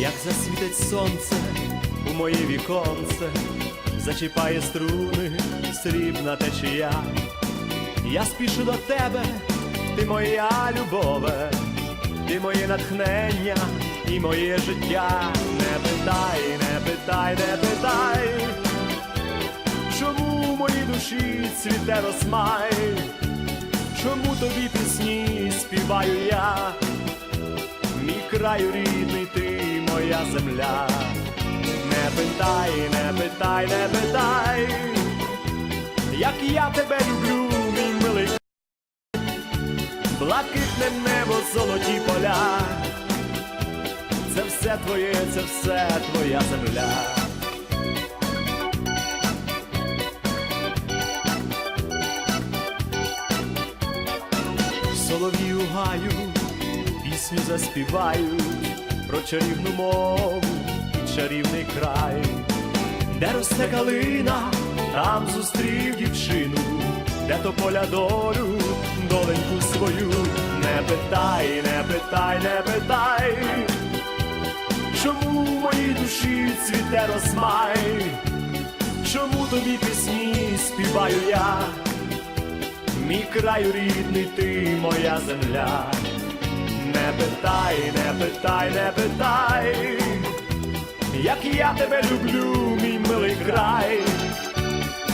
як засвітить сонце у моє віконце, зачіпає струни срібна течія. Я спішу до тебе, ти моя любове, ти моє натхнення і моє життя. Не питай, не питай, не питай, чому в моїй душі цвіте росмай, чому тобі пісні співаю я, мій краю рідний, ти моя земля. Не питай, не питай, не питай, як я тебе люблю, мій милий блакитне небо, золоті поля, це все твоє, це все твоя земля. Солов'ю гаю, пісню заспіваю про чарівну мову і чарівний край, де росте калина, там зустрів дівчину, де то поля долю, доленьку свою, не питай, не питай, не питай, чому в моїй душі цвіте розмай, чому тобі пісні співаю я, мій краю рідний, ти моя земля. Не питай, не питай, не питай, як я тебе люблю, мій милий край,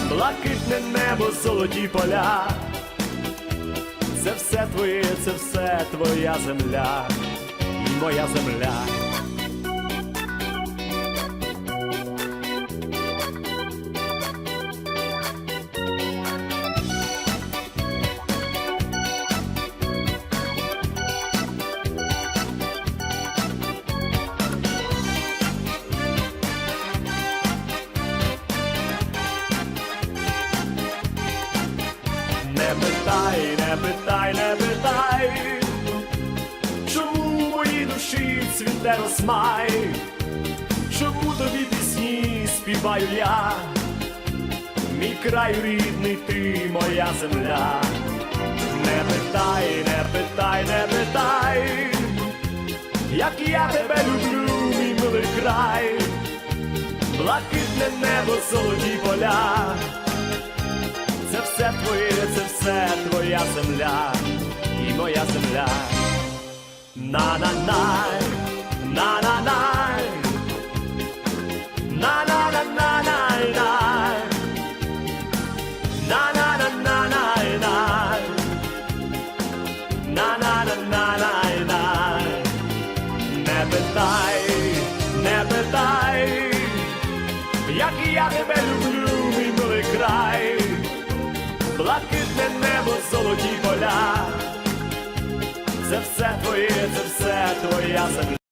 блакитне небо, золоті поля, це все твоє, це все твоя земля, моя земля. Не питай, не питай, чому в моїй душі цвіте розмай, чому тобі пісні співаю я, мій край рідний, ти моя земля. Не питай, не питай, не питай, як я тебе люблю, мій милий край, блакитне небо, золоті поля все твоє, це все твоя земля і моя земля. На-на-най, на-на-най, на-на-на-на-най-най, на-на-на-на-най-най, на-на-на-на-най-най. Не питай, це все твоє, це все твоя земля.